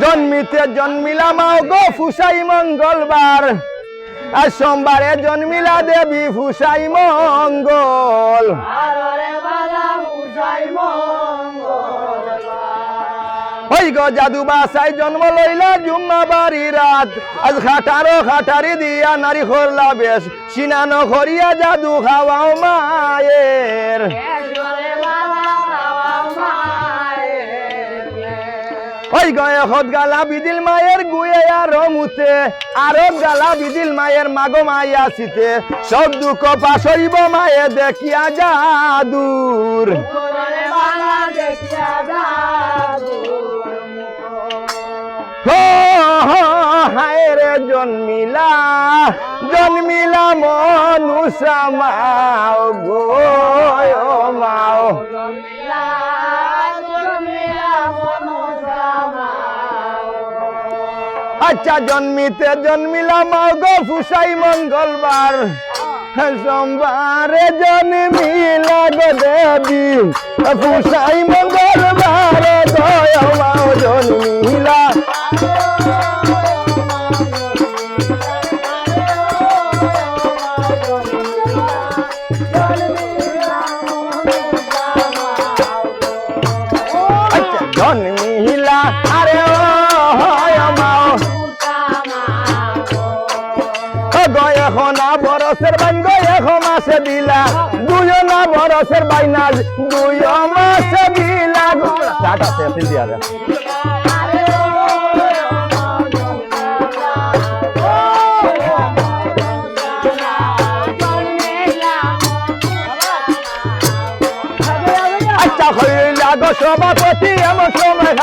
জন্মিতে জন্মিলাম গো ফুসাই মঙ্গলবার। আর সোমবারে জন্মিলা দেবী ফুসাই মঙ্গল। জন্ম আজ খাটারো দিয়া নারী খরলা বেশ সিনানো খরিয়া জাদু খাওয়াও মায়ের গয় হত গালা বিদিল মায়ের গুয়ে আর মুতে আরও গালা বিদিল মায়ের মাগো মাই আসিতে। সব দুঃখ পাশইব মায়ে দেখিয়া হো হায় রে জন্মিলা জন্মিলা মনুষা মাও গো, মাও। আচ্ছা জন্মিতে জন্মিলাম গো ফুসাই মঙ্গলবার। সোমবারে জন্মিলা গো দেবী। ফুসাই মঙ্গলবার জন্মিলা বরসের বাইনা দুই মাসে বিলা আচ্ছা সভাপতি আমার সময়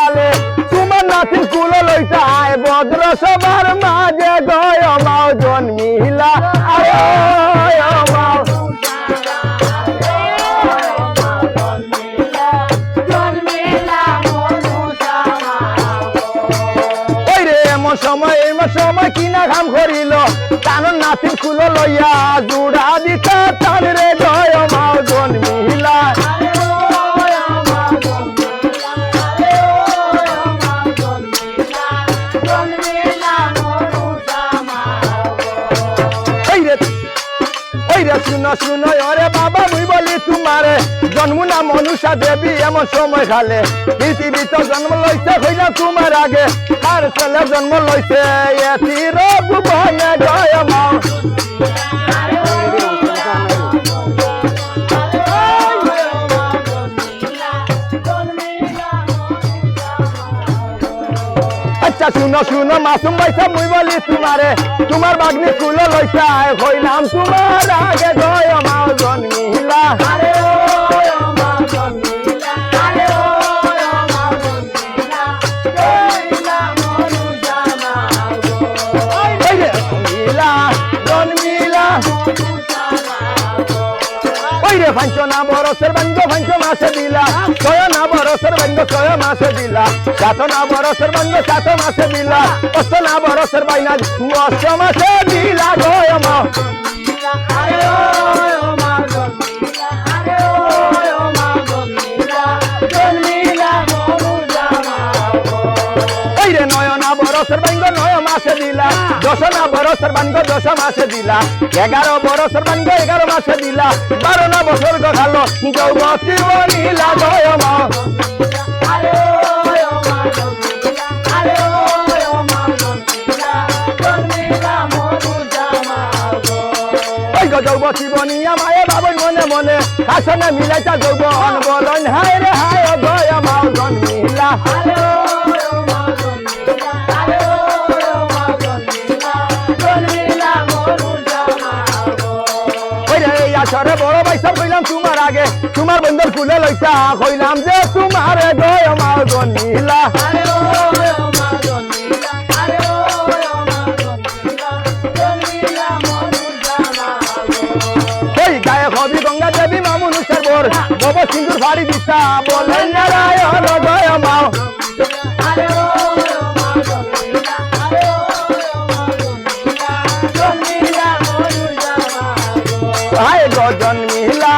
কিনা কাম করিল তার নাতির কুল লইয়া জুড়া দিতা রে জয় মাও শুনো ওরে বাবা, মুই বলি তোমারে, জন্ম না মনুষা দেবী, এমন সময় খালে। পৃথিবীতে জন্ম লইছে হইলা তোমার আগে, আর ছেলে জন্ম লইছে এতির আচ্ছা শুনো শুনো, মাসুম ভাইসা মুই বলি তোমারে। তোমার বাগনি কুলো লইছা হইলাম তোমার আগে ওই রে ফাঞ্চনা বরসের বাঞ্জ ফাঞ্চ মাসে দিলা। ছয় না বরসের বাঞ্জ ছয় মাসে দিলা। সাত না বরসের বাঞ্জ সাত মাসে দিলা। অষ্ট না বরসের বাইনা অষ্ট মাসে দিলা। জয় মা ওই রে নয় না বরসের বাঞ্জ নয় মাসে দিলা। দশ না বরসের বাঞ্জ দশ মাসে দিলা। এগারো বরসের বাঞ্জ এগারো মাসে দিলা। বারো না বছর গখালো যৌবতী বনিলা জয় মা। ওই গো যৌবতী বনিয়া মায়ে বাবন মনে মনে। আসনে মিলাইতা যৌবন বলন হায় রে হায় গয় মাও জন্মিলা আগে তোমার বন্ধুর ফুলে লইতা কইলাম যে তোমার গয় আমার সিন্দুর ভারি দিতা বলে নারায়ণ দয় মাও গজন মিলা